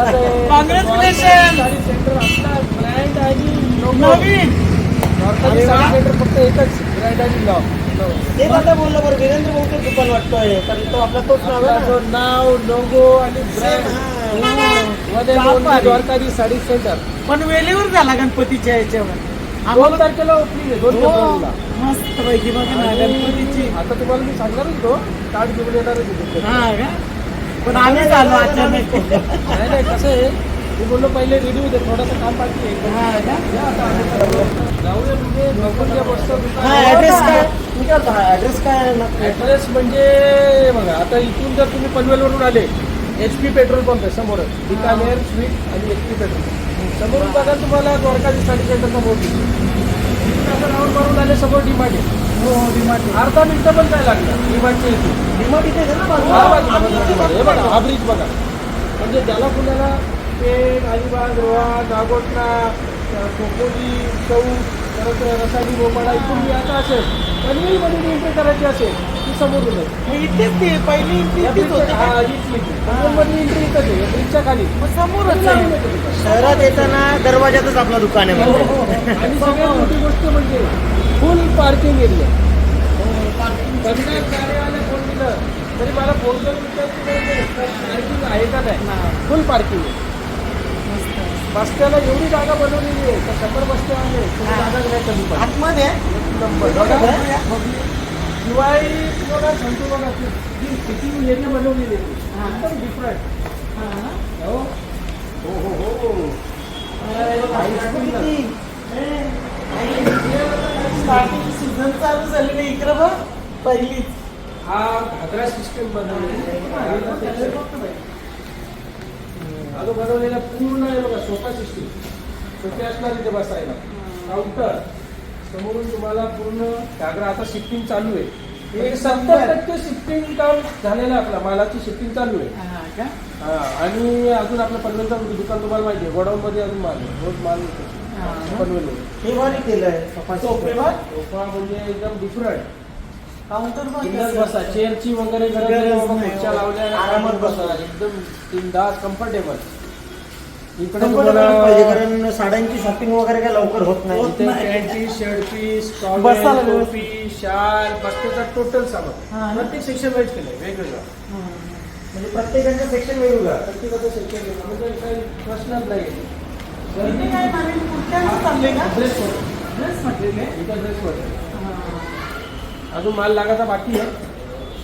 Congratulations. Sari center आपला brand आणि. नवीन द्वारकाधी साडी सेंटर फक्त एकच ब्रँड आणि लॉ ते आता बोललं बरं वीरेंद्र भाऊचं दुकान वाटतोय. कारण तो आपला तोच नाव आहे लोगो आणि ब्रँड. द्वारकाधी साडी सेंटर पण वेळेवर झाला गणपतीच्या याच्यावर. दोन तारखेला ओपनिंग आहे दोन हो, फेब्रुवारीला. मस्त पैकी बघा गणपतीची. आता तुम्हाला मी सांगणार होतो कार्ड घेऊन येणारच हा पण आम्ही झालो अचानक नाही नाही कसं आहे मी बोललो पहिले रेडी होते थोडंसं काम बाकी आहे. हा का या आता आम्ही चाललो. जाऊया म्हणजे बघून घ्या मस्त हा ऍड्रेस काय? मी काय म्हणतो, हा ऍड्रेस काय आहे नक्की? ऍड्रेस म्हणजे बघा आता इथून जर तुम्ही पनवेलवरून आले एच पी पेट्रोल पंप आहे समोरच बिकानेर स्वीट आणि एच पी पेट्रोल पंप समोरून बघा तुम्हाला द्वारकाधी साडी दिसतो मारून आले समोर डिमांड आहे. हो अर्धा मिनिटं पण काय आहे ना हा बाजूला? बघा, बघा, बघा. हे बघा हा ब्रिज बघा म्हणजे ज्याला कुणाला पेठ अलिबाग रोहा नागोटणा खोपोली चौक परत रसाडी गोपाडा इथून यायचं असेल पनवेलमध्ये एंट्री करायची असेल ती समोरून आहे. मग इथेच ते पहिली इथेच या होते ब्रिजच्या- का? हा, इथली ती. पनवेलमध्ये एंट्री इथंच आहे या ब्रिजच्या खाली मग समोरच आहे. शहरात येताना दरवाजातच आपलं दुकान आहे हो, म्हणजे. हो, हो. आणि सगळ्यात मोठी गोष्ट म्हणजे फुल पार्किंग एरिया. फोन दिलं तरी मला फोन करून पार्किंग आहे का नाही? फुल पार्किंग आहे बस्त्याला एवढी जागा बनवलेली आहे तर शंभर बस्ते आहे तरी. जागा नाही कमी पडत. आतमध्ये? शिवाय बघा सांगतो बघा ती जी सिटिंग एरिया बनवलेली आहे हा. एकदम डिफरंट हा? हो? हो हो? स्टार्टिंग सीझन चालू झाली ना इकडं बघ पहिलीच. हा घागरा सिस्टम बनवलेली अगं बनवलेला पूर्ण आहे बघा सोफा सिस्टीम सोफे असणार इथे बसायला. काउंटर समोरून तुम्हाला पूर्ण घागरा. आता शिफ्टिंग चालू आहे. एक सत्तर टक्के शिफ्टिंग काम झालेलं आपला. मालाची शिफ्टिंग चालू आहे. हा का? आणि अजून आपलं पनवेलचं दुकान तुम्हाला माहिती आहे. गोडाऊन मध्ये अजून माल आहे. रोज माल हा. भारी केलंय? सोफा म्हणजे एकदम डिफरंट काउंटर. बसा चेअरची वगैरे. खुर्च्या लावल्या आरामात बसा. एकदम बिंदास कम्फर्टेबल इकडे पाहिजे कारण साड्यांची शॉपिंग वगैरे काय लवकर होत नाही. शर्ट पीस टॉवेल शाल बस्त्याचा टोटल हा सामान? प्रत्येक सेक्शन वाईज केलंय वेगवेगळं. म्हणजे प्रत्येकाचं सेक्शन वेगवेगळं. प्रत्येकाचं सेक्शन वेगळं. म्हणजे काही प्रश्नच नाही काय का? ड्रेस ड्रेस म्हटलेले इथं ड्रेस मध्ये अजून माल लागायचा बाकी आहे.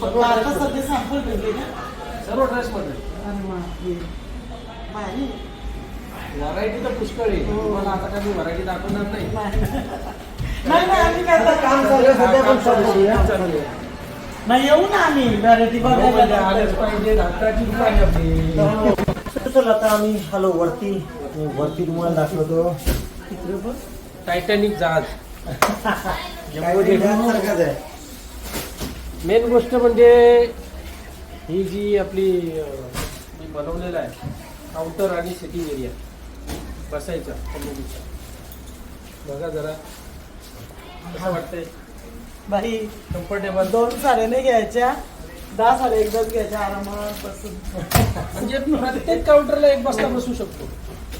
फक्त आता सध्या सॅम्पल का? सर्व ड्रेस मध्ये. अरे वा, हे. भारी. व्हरायटी तर पुष्कळ आहे. हो. तुम्हाला आता व्हरायटी दाखवणार नाही. नाही नाही आम्ही काय आता काम चालू सध्या पण आहे. नाही येऊ ना आम्ही. व्हरायटी हो, म्हणजे बघायला आलेच पाहिजे धाकटाची दुकान आपली चल आता आम्ही हॅलो वरती. वरती तुम्हाला दाखवतो. टायटॅनिक जहाज. सारखंच आहे. मेन गोष्ट म्हणजे ही जी आपली जी बनवलेलं आहे काउंटर आणि सिटिंग एरिया बसायचा बघा जरा. कसं वाटतंय? बाई कम्फर्टेबल दोन साड्या नाही घ्यायच्या दहा साड्या एकदाच घ्यायच्या आरामात बसून. म्हणजे प्रत्येक काउंटरला एक बसता बसू शकतो.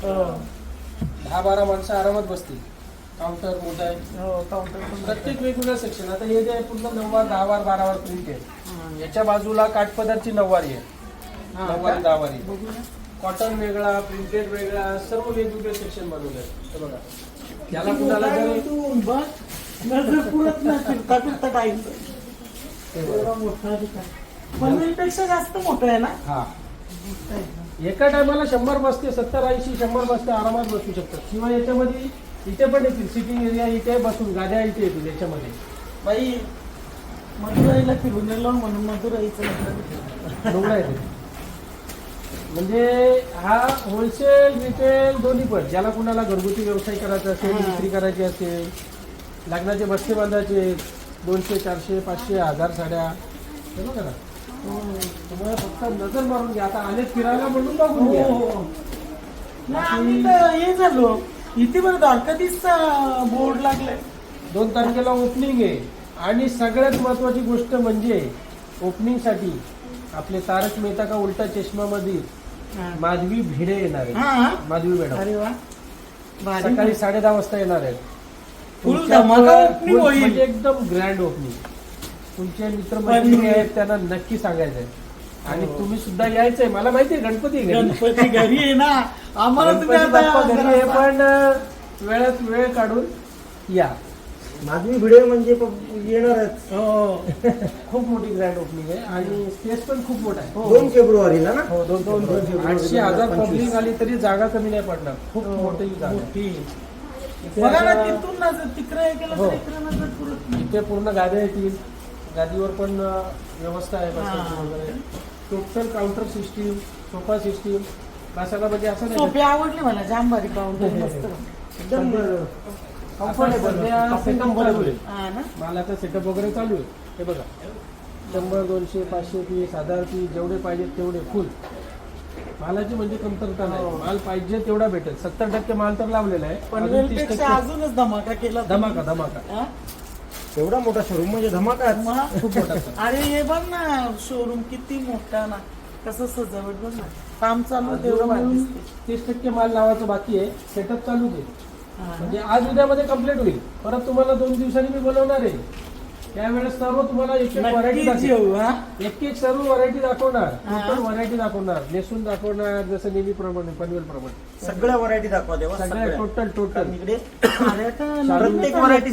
दहा बारा माणसं आरामात बसतील. काउंटर मोठा आहे हो काउंटर प्रत्येक वेगवेगळं सेक्शन आता हे जे आहे पूर्ण नऊवार दहा वार बारा वार प्रिंट आहे. हा. याच्या बाजूला काठपदरची नऊवारी आहे. हा नऊवारी? दहावारी. कॉटन वेगळा प्रिंटेड वेगळा सर्व वेगवेगळे सेक्शन बनवले आहेत. हे बघा. याला किती कुणाला मोठा जर एवढा पनवेलपेक्षा जास्त मोठं आहे ना? हा. एका टायमाला शंभर बसते सत्तर ऐंशी शंभर बसते आरामात बसू शकतात. किंवा याच्यामध्ये इथे पण येतील सिटिंग एरिया इथे बसून गाड्या इथे येतील याच्यामध्ये. बाई मदुराईला फिरून गेलो म्हणून म्हटलं डोंगरा येते म्हणजे हा होलसेल रिटेल दोन्ही पण ज्याला कुणाला घरगुती व्यवसाय करायचा असेल. विक्री करायची असेल लग्नाचे बस्ते बांधायचे दोनशे चारशे पाचशे हजार साड्या हे बघा ना. तुम्हाला फक्त नजर मारून घ्या. आता आले फिरायला म्हणून बघून घ्या. हो. नाही आम्ही तर हे झालो. इथे बरं द्वारकाधीशचा बोर्ड लागलाय. दोन तारखेला ओपनिंग आहे. आणि सगळ्यात महत्वाची गोष्ट म्हणजे ओपनिंगसाठी आपले तारक मेहता का उलटा चष्मामध्ये हा. माधवी भिडे येणार आहे हा माधवी मॅडम. अरे वा. भारी. सकाळी साडे दहा वाजता येणार धमाका opening होईल. म्हणजे एकदम ग्रँड ओपनिंग तुमचे मित्रमैत्रिणी पण- आहेत त्यांना नक्की सांगायचंय आणि हो. तुम्ही सुद्धा यायचंय मला माहितीये गणपती घरी. गणपती घरी आहे ना आम्हाला तुम्ही गणपती बाप्पा आता घरी आहे पण अं, वेळात वेळ काढून या माधवी भिडे म्हणजे प- येणारच हो खूप मोठी ग्रँड ओपनिंग आहे आणि स्पेस पण खूप मोठा आहे दोन फेब्रुवारीला ना हो दोन दोन दोन फेब्रुवारी आठशे हजार 2025. पब्लिक आली तरी जागा कमी नाही पडणार खूप हो, मोठी जागा आहे. मोठी बघा ना तिकडे हे केलं हो. तर इकडे नजर पुरत नाही. इथे पूर्ण गाद्या येतील गादीवर पण व्यवस्था आहे बसायची. वगैरे. Total counter system sofa system बसायला म्हणजे असं नाही सोपे आवडले मला जाम भारी काउंटर मस्त. एकदम कम्फर्टेबल ना? मालाचा सेटअप वगैरे चालू आहे. हे बघा. शंभर दोनशे पाचशे पीस हजार पीस जेवढे पाहिजे तेवढे फुल मालाची म्हणजे कमतरता नाही. हो. माल पाहिजे तेवढा भेटेल. सत्तर टक्के माल तर लावलेला आहे. टक्के अजूनच धमाका केला. धमाका धमाका? एवढा मोठा शोरूम म्हणजे धमाका मग? खूप मोठा sir. अरे हे बघ ना शोरूम किती मोठा ना कसं सजावट बघ ना काम चालू तेवढं भारी अजून दिसते. तीस टक्के माल लावायचं बाकी आहे सेटअप चालू आहे? म्हणजे आज उद्यामध्ये कंप्लीट होईल परत तुम्हाला दोन दिवसांनी मी बोलवणार आहे त्यावेळेस सर्व तुम्हाला एक एक व्हरायटी नक्कीच येऊ हा एक एक सर्व व्हरायटी दाखवणार. टोटल व्हरायटी दाखवणार नेसून दाखवणार जसं नेहमीप्रमाणे पनवेल प्रमाणे सगळ्या व्हरायटी दाखवा देवा सगळ्या सगळ्या. टोटल टोटल इकडे अरे आता नवीन प्रत्येक व्हरायटी?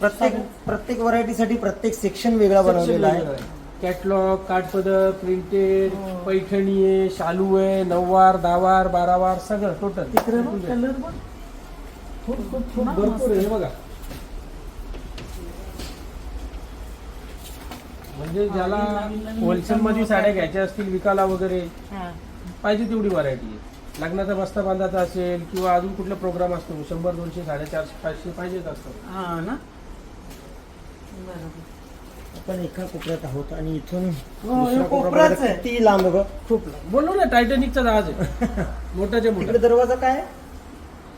प्रत्येक प्रत्येक व्हरायटीसाठी प्रत्येक सेक्शन वेगळा बनवलेला आहे. Catalogue काठपदर printed. पैठणी आहे शालू आहे नऊवार दहावार बारावार सगळं टोटल तिकडे भरपूर आहे हे. बघा. म्हणजे ज्याला होलसेल मध्ये साड्या घ्यायच्या असतील विकायला वगैरे. पाहिजे तेवढी व्हरायटी आहे. लग्नाचा बस्ता बांधायचा असेल किंवा अजून कुठला प्रोग्राम असतो शंभर दोनशे साडेचारशे पाचशे पाहिजेच असतं ना. आपण एका कोपऱ्यात आहोत आणि इथून हो, हे दुसरा कोपरा कोपराच बघा, आहे. किती लांब बघ. खूप लांब. बोललो ना टायटॅनिकचा जहाज आहे. मोठाच्या तिकडे मोठा दरवाजा काय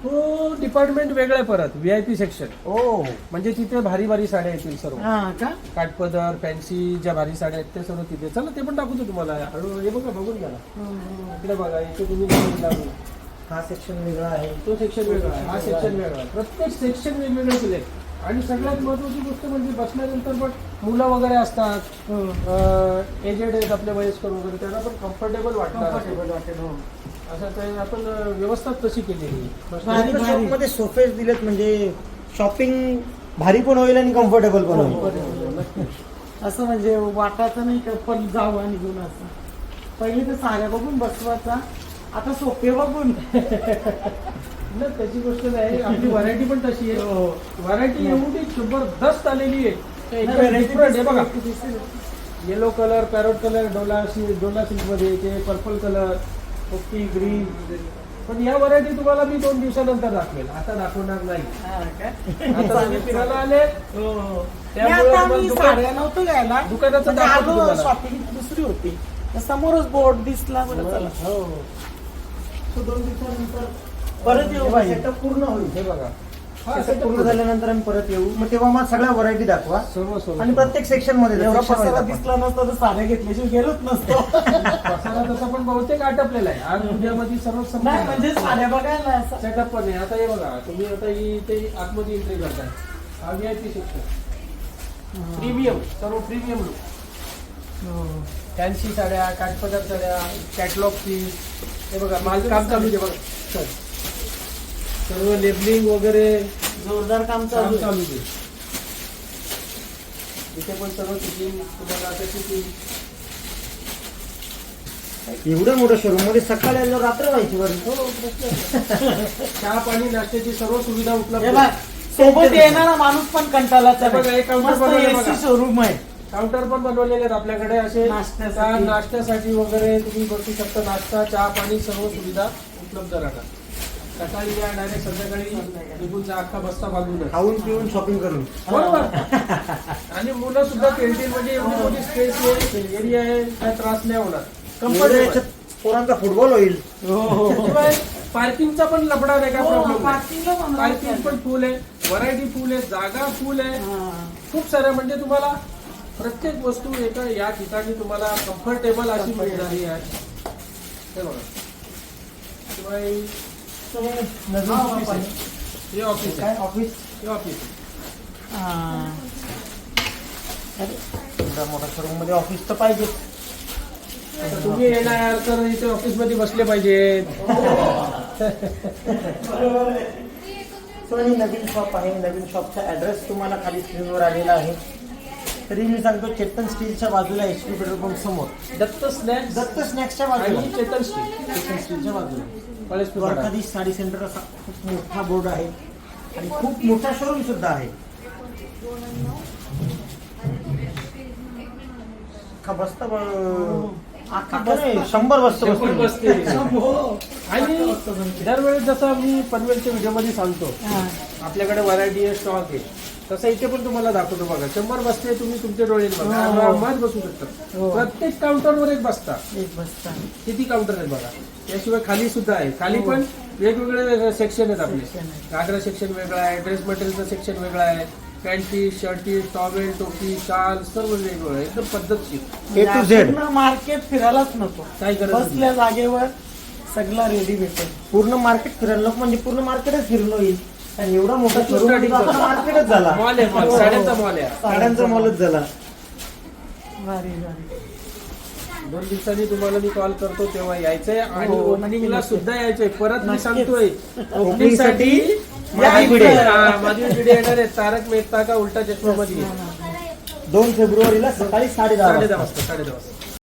तो डिपार्टमेंट वेगळा आहे परत व्हीआयपी सेक्शन ओ. म्हणजे तिथे भारी भारी साड्या येतील सर्व. हा का? काठपदर फॅन्सी ज्या भारी साड्या आहेत त्या सर्व तिथे. चला ते पण दाखवतो तुम्हाला. हळू हे बघा बघून घ्या ना. हो, हो. इकडे बघा इथे तुम्ही बघून लागू. हा सेक्शन वेगळा आहे. तो सेक्शन वेगळा आहे. हा सेक्शन वेगळा आहे. प्रत्येक सेक्शन वेगवेगळे केले आणि सगळ्यात महत्वाची गोष्ट म्हणजे बसल्यानंतर पण मुलं वगैरे असतात हो. एजेड आहेत आपले वयस्कर वगैरे त्यांना पण कम्फर्टेबल Comfortable वाटेल, हो. असं ते आपण व्यवस्था तशी केलेली. मध्ये सोफेस दिलेत म्हणजे शॉपिंग भारी पण होईल आणि कम्फर्टेबल पण होईल. असं म्हणजे वाटायचं नाही का पण जाऊ आणि घेऊन असं पहिले तर साड्या बघून बसवायचा आता सोपे बघून नाही त्याची गोष्ट नाही आपली व्हरायटी पण तशी आहे. हो. व्हरायटी एवढी जबरदस्त आलेली आहे. बघा. Yellow colour parrot colour Dola silk Dola सिल्कमध्ये येते पर्पल कलर ओके ग्रीन पण या व्हरायटी तुम्हाला मी दोन दिवसानंतर दाखवेल. आता दाखवणार नाही. हा? आता तुम्ही फिरायला आले? हो, हो. त्यामुळे साड्या नव्हतं घ्यायला. दुकानाचं म्हणजे. शॉपिंग दुसरी होती. समोरच बोर्ड दिसला बरं हो. तो दोन दिवसानंतर परत येऊ सेटअप पूर्ण होईल. हे बघा. हा, setup पूर्ण झाल्यानंतर आम्ही परत येऊ. मग तेव्हा मग सगळ्या व्हरायटी दाखवा. सर्व सर्व आणि प्रत्येक सेक्शनमध्ये एवढा पसारा. दिसला नसता तर साड्या घेतल्याशिवाय गेलोच नसतो. पसारा तसा पण बहुतेक आटपलेला आहे. आज उद्यामध्ये सर्व नाही म्हणजे साड्या बघायला असं. सेटअप पण आहे. आता हे बघा तुम्ही आता ही इथे आतमध्ये एंट्री करताय. हा V I P section premium सर्व प्रीमियम लुक. फॅन्सी साड्या काठपदर साड्या कॅटलॉग पीस हे बघा माल काम चालू आहे बघा. सर सर्व लेबलिंग वगैरे जोरदार काम चालू आहे. चालू आहे इथे पण सर्व तुम्हाला आता शिटिंग एवढ्या मोठ्या शोरूममध्ये सकाळी आल्यावर रात्र व्हायची बरं हो प्रश्न नाही. चहा पाणी नाश्त्याची सर्व सुविधा उपलब्ध हे आहे. सोबत येणारा माणूस पण कंटाळाचा हे बघा, एक counter बनवलंय बघा. एसी शोरूम आहे काउंटर पण बनवलेले आहेत आपल्याकडे असे नाश्त्यासाठी. त्या नाश्त्यासाठी वगैरे तुम्ही बसू शकता नाश्ता चहा पाणी सर्व सुविधा उपलब्ध राहतात सकाळी या डायरेक्ट संध्याकाळी निघूनचा अख्खा बस्ता बांधून खाऊन पिऊन शॉपिंग करून. बरोबर. आणि मुलं सुद्धा कॅन्टीन मध्ये एवढी मोठी स्पेस आहे एरिया आहे काय त्रास नाही होणार. याच्यात पोरांचा फुटबॉल होईल. शिवाय पार्किंगचा पण लफडा नाही हो, प्रॉब्लेम पार्किंग पण फुल आहे व्हरायटी फुल आहे जागा फुल आहे. हा. खूप साऱ्या म्हणजे तुम्हाला प्रत्येक वस्तू एका या ठिकाणी तुम्हाला कम्फर्टेबल अशी मिळणारी आहे. हे बघा. शिवाय हा, office आहे. हे ऑफिस काय आहे ऑफिस हे ऑफिस आहे. एवढ्या मोठ्या शोरूममध्ये ऑफिस तर पाहिजे आता तुम्ही येणार तर इथे ऑफिसमध्ये बसले पाहिजेत. सो हे नवीन शॉप आहे. नवीन शॉपचा ऍड्रेस तुम्हाला खाली स्क्रीनवर आलेला आहे. तरी मी सांगतो चेतन स्टीलच्या बाजूला एच पी पेट्रोल पंप समोर. दत्त स्नॅक्स दत्त स्नॅक्सच्या बाजूला. आणि चेतन स्ट्रीट चेतन स्टीलच्या बाजूला. द्वारकाधीश साडी सेंटर असा खूप मोठा बोर्ड आहे. आणि खूप मोठा शोरूम सुद्धा आहे. अख्खा बसता अख्खा नाही, शंभर बसतं शंभर बसतं. हो. आणि दरवेळेस जसं मी पनवेलच्या व्हिडिओमध्ये सांगतो हा. आपल्याकडे व्हरायटी आहे स्टॉक आहे. तसं इथे पण तुम्हाला दाखवतो बघा. शंभर बसते तुम्ही तुमच्या डोळे बघा. हो. आरामात बसू शकता. हो. प्रत्येक काउंटरवर एक बसता. एक बसता. किती काउंटर आहेत बघा? याशिवाय खाली सुद्धा आहे. खाली पण वेगवेगळे सेक्शन आहेत आपले. Section. घागरा सेक्शन वेगळा आहे ड्रेस मटेरियलचं सेक्शन वेगळा आहे. पॅन्टी शर्टी टॉवेल टोपी शाल सर्व वेगवेगळं आहे. एकदम पद्धतशीर. मार्केट फिरायलाच नको. काय गरज नाही. बसल्या जागेवर सगळा रेडी भेटेल. पूर्ण मार्केट फिरायला नको म्हणजे पूर्ण मार्केटच फिरलो येईल आणि एवढा मोठा शोरूम. मार्केटच झाला. मॉल आहे मॉल साड्यांचा मॉल आहे. साड्यांचा मॉलच झाला. भारी भारी. दोन दिवसांनी तुम्हाला मी कॉल करतो तेव्हा यायचंय आणि हो, ओपनिंगला नक्की, सुद्धा यायचंय. परत मी. सांगतोय Opening साठी माझी. व्हिडिओ. हा, येणार आहे. तारक मेहता का उलटा चष्मा मध्ये दोन फेब्रुवारीला सकाळी साडे दहा साडे दहा वाजता साडे दहा वाजता.